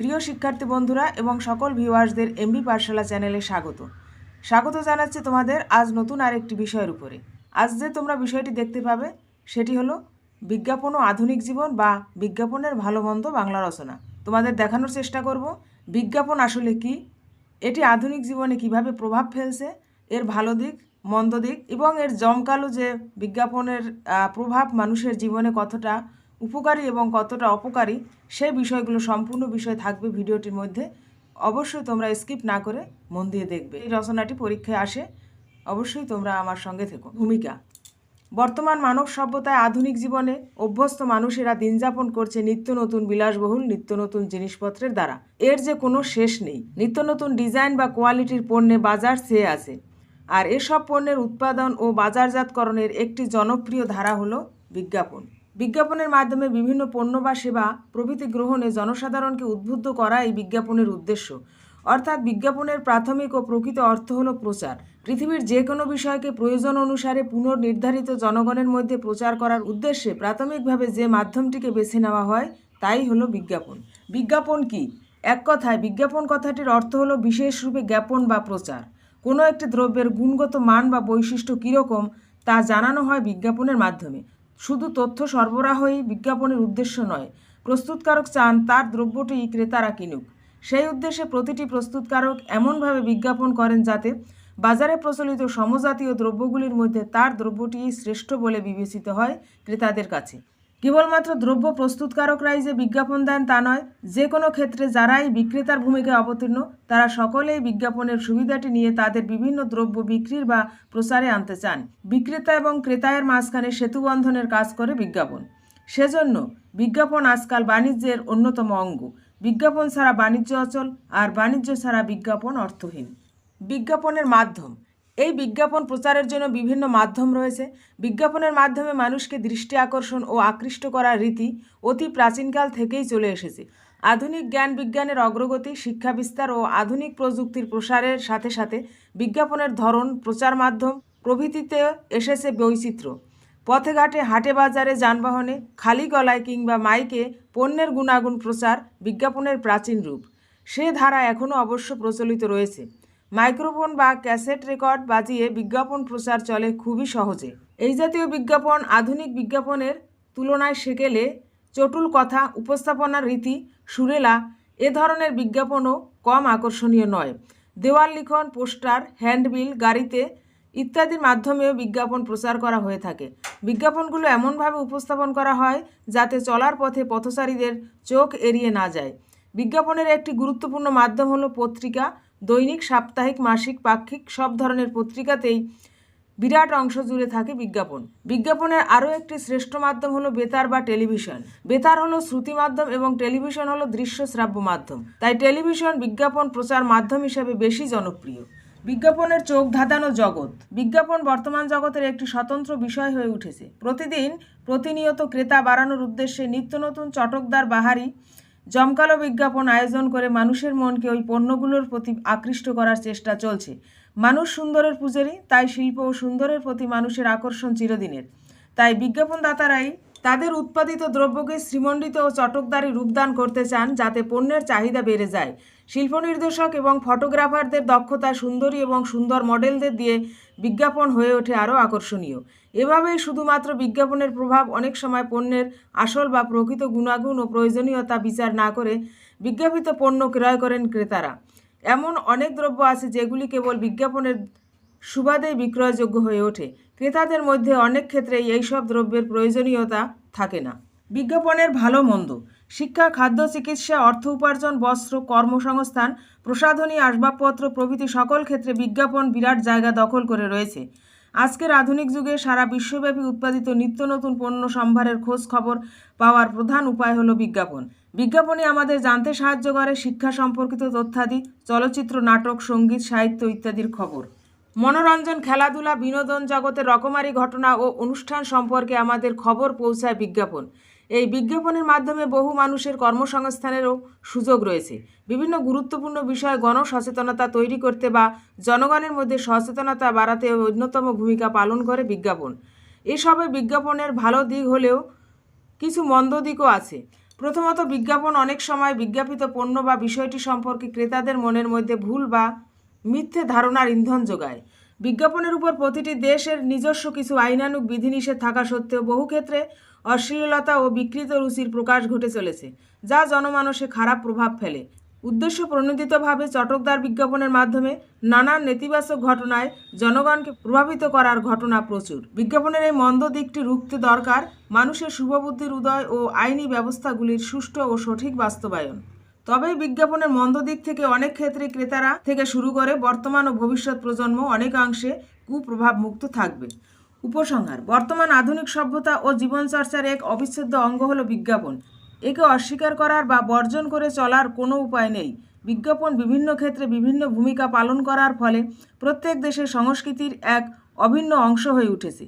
প্রিয় শিক্ষার্থী বন্ধুরা এবং সকল ভিউয়ার্সদের এমবি পাঠশালা চ্যানেলে স্বাগত। স্বাগত জানাচ্ছি তোমাদের আজ নতুন আরেকটি বিষয়ের উপরে। আজ যে তোমরা বিষয়টি দেখতে পাবে, সেটি হলো বিজ্ঞাপন ও আধুনিক জীবন বা বিজ্ঞাপনের ভালো মন্দ বাংলা রচনা। তোমাদের দেখানোর চেষ্টা করব, বিজ্ঞাপন আসলে কি, এটি আধুনিক জীবনে কীভাবে প্রভাব ফেলছে, এর ভালো দিক, মন্দ দিক এবং এর জমকালো যে বিজ্ঞাপনের প্রভাব মানুষের জীবনে কতটা উপকারী এবং কতটা অপকারী সেই বিষয়গুলো সম্পূর্ণ বিষয় থাকবে ভিডিওটির মধ্যে। অবশ্যই তোমরা স্কিপ না করে মন দিয়ে দেখবে। এই রচনাটি পরীক্ষায় আসে, অবশ্যই তোমরা আমার সঙ্গে থেকো। ভূমিকা। বর্তমান মানব সভ্যতায় আধুনিক জীবনে অভ্যস্ত মানুষেরা দিন যাপন করছে নিত্য নতুন বিলাসবহুল, নিত্য নতুন জিনিসপত্রের দ্বারা। এর যে কোনো শেষ নেই। নিত্য নতুন ডিজাইন বা কোয়ালিটির পণ্যে বাজার চেয়ে আছে। আর এসব পণ্যের উৎপাদন ও বাজারজাতকরণের একটি জনপ্রিয় ধারা হলো বিজ্ঞাপন। বিজ্ঞাপনের মাধ্যমে বিভিন্ন পণ্য বা সেবা প্রভৃতি গ্রহণে জনসাধারণকে উদ্বুদ্ধ করা এই বিজ্ঞাপনের উদ্দেশ্য। অর্থাৎ বিজ্ঞাপনের প্রাথমিক ও প্রকৃত অর্থ হল প্রচার। পৃথিবীর যে কোনো বিষয়কে প্রয়োজন অনুসারে পুনর্নির্ধারিত জনগণের মধ্যে প্রচার করার উদ্দেশ্যে প্রাথমিকভাবে যে মাধ্যমটিকে বেছে নেওয়া হয়, তাই হলো বিজ্ঞাপন। বিজ্ঞাপন কি? এক কথায়, বিজ্ঞাপন কথাটির অর্থ হলো বিশেষ রূপে জ্ঞাপন বা প্রচার। কোনো একটি দ্রব্যের গুণগত মান বা বৈশিষ্ট্য কীরকম তা জানানো হয় বিজ্ঞাপনের মাধ্যমে। শুধু তথ্য সরবরাহই বিজ্ঞাপনের উদ্দেশ্য নয়, প্রস্তুতকারক চান তার দ্রব্যটি ক্রেতারা কিনুক। সেই উদ্দেশ্যে প্রতিটি প্রস্তুতকারক এমনভাবে বিজ্ঞাপন করেন যাতে বাজারে প্রচলিত সমজাতীয় দ্রব্যগুলির মধ্যে তার দ্রব্যটি শ্রেষ্ঠ বলে বিবেচিত হয় ক্রেতাদের কাছে। কেবলমাত্র দ্রব্য প্রস্তুতকারকরাই যে বিজ্ঞাপন দেন তা নয়, যে কোনো ক্ষেত্রে যারাই বিক্রেতার ভূমিকায় অবতীর্ণ, তারা সকলেই বিজ্ঞাপনের সুবিধাটি নিয়ে তাদের বিভিন্ন দ্রব্য বিক্রির বা প্রচারে আনতে চান। বিক্রেতা এবং ক্রেতায়ের মাঝখানে সেতুবন্ধনের কাজ করে বিজ্ঞাপন। সেজন্য বিজ্ঞাপন আজকাল বাণিজ্যের অন্যতম অঙ্গ। বিজ্ঞাপন ছাড়া বাণিজ্য অচল, আর বাণিজ্য ছাড়া বিজ্ঞাপন অর্থহীন। বিজ্ঞাপনের মাধ্যম এই বিজ্ঞাপন প্রচারের জন্য বিভিন্ন মাধ্যম রয়েছে। বিজ্ঞাপনের মাধ্যমে মানুষকে দৃষ্টি আকর্ষণ ও আকৃষ্ট করার রীতি অতি প্রাচীনকাল থেকেই চলে এসেছে। আধুনিক জ্ঞান বিজ্ঞানের অগ্রগতি, শিক্ষা বিস্তার ও আধুনিক প্রযুক্তির প্রসারের সাথে সাথে বিজ্ঞাপনের ধরন, প্রচার মাধ্যম প্রভৃতিতে এসেছে বৈচিত্র্য। পথে ঘাটে, হাটে বাজারে, যানবাহনে, খালি গলায় কিংবা মাইকে পণ্যের গুণাগুণ প্রচার বিজ্ঞাপনের প্রাচীন রূপ। সে ধারা এখনও অবশ্য প্রচলিত রয়েছে। মাইক্রোফোন বা ক্যাসেট রেকর্ড বাজিয়ে বিজ্ঞাপন প্রচার চলে খুবই সহজে। এই জাতীয় বিজ্ঞাপন আধুনিক বিজ্ঞাপনের তুলনায় সেকেলে চটুল কথা উপস্থাপনার রীতি, সুরেলা এ ধরনের বিজ্ঞাপনও কম আকর্ষণীয় নয়। দেওয়াল লিখন, পোস্টার, হ্যান্ডবিল, গাড়িতে ইত্যাদির মাধ্যমেও বিজ্ঞাপন প্রচার করা হয়ে থাকে। বিজ্ঞাপনগুলো এমনভাবে উপস্থাপন করা হয় যাতে চলার পথে পথচারীদের চোখ এড়িয়ে না যায়। বিজ্ঞাপনের একটি গুরুত্বপূর্ণ মাধ্যম হলো পত্রিকা দৈনিক, সাপ্তাহিক, মাসিক, পাক্ষিক সব ধরনের পত্রিকাতেই বিরাট অংশ জুড়ে থাকে বিজ্ঞাপন। বিজ্ঞাপনের আরও একটি শ্রেষ্ঠ মাধ্যম হলো বেতার বা টেলিভিশন। বেতার হলো শ্রুতি মাধ্যম এবং টেলিভিশন হলো দৃশ্য শ্রাব্য মাধ্যম। তাই টেলিভিশন বিজ্ঞাপন প্রচার মাধ্যম হিসেবে বেশি জনপ্রিয়। বিজ্ঞাপনের চোখ ধাঁধানো জগৎ। বিজ্ঞাপন বর্তমান জগতের একটি স্বতন্ত্র বিষয় হয়ে উঠেছে। প্রতিদিন প্রতিনিয়ত ক্রেতা বাড়ানোর উদ্দেশ্যে নিত্য নতুন চটকদার বাহারি জমকালো বিজ্ঞাপন আয়োজন করে মানুষের মনকে ওই পণ্যগুলোর প্রতি আকৃষ্ট করার চেষ্টা চলছে। মানুষ সুন্দরের পূজারী, তাই শিল্প ও সুন্দরের প্রতি মানুষের আকর্ষণ চিরদিনের। তাই বিজ্ঞাপনদাতারাই তাদের উৎপাদিত দ্রব্যকে শ্রীমণ্ডিত ও চটকদারি রূপদান করতে চান যাতে পণ্যের চাহিদা বেড়ে যায়। শিল্প নির্দেশক এবং ফটোগ্রাফারদের দক্ষতা সুন্দরী এবং সুন্দর মডেলদের দিয়ে বিজ্ঞাপন হয়ে ওঠে আরও আকর্ষণীয়। এভাবেই শুধুমাত্র বিজ্ঞাপনের প্রভাব অনেক সময় পণ্যের আসল বা প্রকৃত গুণাগুণ ও প্রয়োজনীয়তা বিচার না করে বিজ্ঞাপিত পণ্য ক্রয় করেন ক্রেতারা। এমন অনেক দ্রব্য আছে যেগুলি কেবল বিজ্ঞাপনের সুবাদেই বিক্রয়যোগ্য হয়ে ওঠে। ক্রেতাদের মধ্যে অনেক ক্ষেত্রেই এইসব দ্রব্যের প্রয়োজনীয়তা থাকে না। বিজ্ঞাপনের ভালো মন্দ। শিক্ষা, খাদ্য, চিকিৎসা, অর্থ উপার্জন, বস্ত্র, কর্মসংস্থান, প্রসাধনী, আসবাবপত্র প্রভৃতি সকল ক্ষেত্রে বিজ্ঞাপন বিরাট জায়গা দখল করে রয়েছে। আজকের আধুনিক যুগে সারা বিশ্বব্যাপী উৎপাদিত নিত্য নতুন পণ্য সম্ভারের খোঁজ খবর পাওয়ার প্রধান উপায় হলো বিজ্ঞাপন। বিজ্ঞাপনই আমাদের জানতে সাহায্য করে শিক্ষা সম্পর্কিত তথ্যাদি, চলচ্চিত্র, নাটক, সংগীত, সাহিত্য ইত্যাদির খবর। মনোরঞ্জন, খেলাধুলা, বিনোদন জগতের রকমারি ঘটনা ও অনুষ্ঠান সম্পর্কে আমাদের খবর পৌঁছায় বিজ্ঞাপন। এই বিজ্ঞাপনের মাধ্যমে বহু মানুষের কর্মসংস্থানেরও সুযোগ রয়েছে। বিভিন্ন গুরুত্বপূর্ণ বিষয়ে গণসচেতনতা তৈরি করতে বা জনগণের মধ্যে সচেতনতা বাড়াতে অন্যতম ভূমিকা পালন করে বিজ্ঞাপন। এসবে বিজ্ঞাপনের ভালো দিক হলেও কিছু মন্দ দিকও আছে। প্রথমত, বিজ্ঞাপন অনেক সময় বিজ্ঞাপিত পণ্য বা বিষয়টি সম্পর্কে ক্রেতাদের মনের মধ্যে ভুল বা মিথ্যে ধারণার ইন্ধন যোগায়। বিজ্ঞাপনের উপর প্রতিটি দেশের নিজস্ব কিছু আইনানুগ বিধিনিষেধ থাকা সত্ত্বেও বহু ক্ষেত্রে অশ্লীলতা ও বিকৃত রুচির প্রকাশ ঘটে চলেছে, যা জনমানসে খারাপ প্রভাব ফেলে। উদ্দেশ্য প্রণোদিতভাবে চটকদার বিজ্ঞাপনের মাধ্যমে নানান নেতিবাচক ঘটনায় জনগণকে প্রভাবিত করার ঘটনা প্রচুর। বিজ্ঞাপনের এই মন্দ দিকটি রুখতে দরকার মানুষের শুভবুদ্ধির উদয় ও আইনি ব্যবস্থাগুলির সুষ্ঠু ও সঠিক বাস্তবায়ন। তবেই বিজ্ঞাপনের মন্দ দিক থেকে অনেক ক্ষেত্রে ক্রেতারা থেকে শুরু করে বর্তমান ও ভবিষ্যৎ প্রজন্ম অনেকাংশে কুপ্রভাব মুক্ত থাকবে। উপসংহার, বর্তমান আধুনিক সভ্যতা ও জীবনচর্চার এক অবিচ্ছেদ্য অঙ্গ হলো বিজ্ঞাপন। একে অস্বীকার করার বা বর্জন করে চলার কোনো উপায় নেই। বিজ্ঞাপন বিভিন্ন ক্ষেত্রে বিভিন্ন ভূমিকা পালন করার ফলে প্রত্যেক দেশের সংস্কৃতির এক অভিন্ন অংশ হয়ে উঠেছে।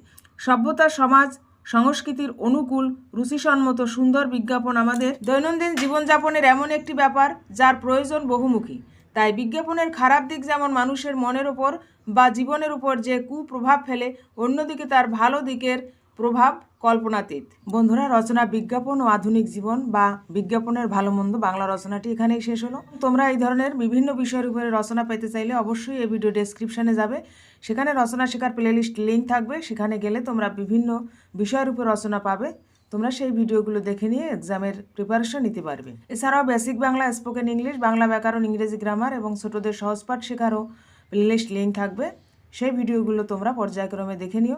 সভ্যতা, সমাজ সংস্কৃতির অনুকূল, রুচিসম্মত, সুন্দর বিজ্ঞাপন আমাদের দৈনন্দিন জীবনযাপনের এমন একটি ব্যাপার যার প্রয়োজন বহুমুখী। তাই বিজ্ঞাপনের খারাপ দিক যেমন মানুষের মনের ওপর বা জীবনের উপর যে কুপ্রভাব ফেলে, অন্যদিকে তার ভালো দিকের প্রভাব কল্পনাতীত। বন্ধুরা, রচনা, বিজ্ঞাপন ও আধুনিক জীবন বা বিজ্ঞাপনের ভালো মন্দ বাংলা রচনাটি এখানেই শেষ হলো। তোমরা এই ধরনের বিভিন্ন বিষয়ের উপরে রচনা পেতে চাইলে অবশ্যই এই ভিডিও ডেসক্রিপশানে যাবে। সেখানে রচনা শেখার প্লেলিস্ট লিঙ্ক থাকবে। সেখানে গেলে তোমরা বিভিন্ন বিষয়ের উপর রচনা পাবে। তোমরা সেই ভিডিওগুলো দেখে নিয়ে এক্সামের প্রিপারেশন নিতে পারবে। এছাড়াও basic Bangla spoken English Bangla ব্যাকরণ, ইংরেজি গ্রামার এবং ছোটদের সহজপাঠ শেখারও প্লেলিস্ট লিঙ্ক থাকবে। সেই ভিডিওগুলো তোমরা পর্যায়ক্রমে দেখে নিও।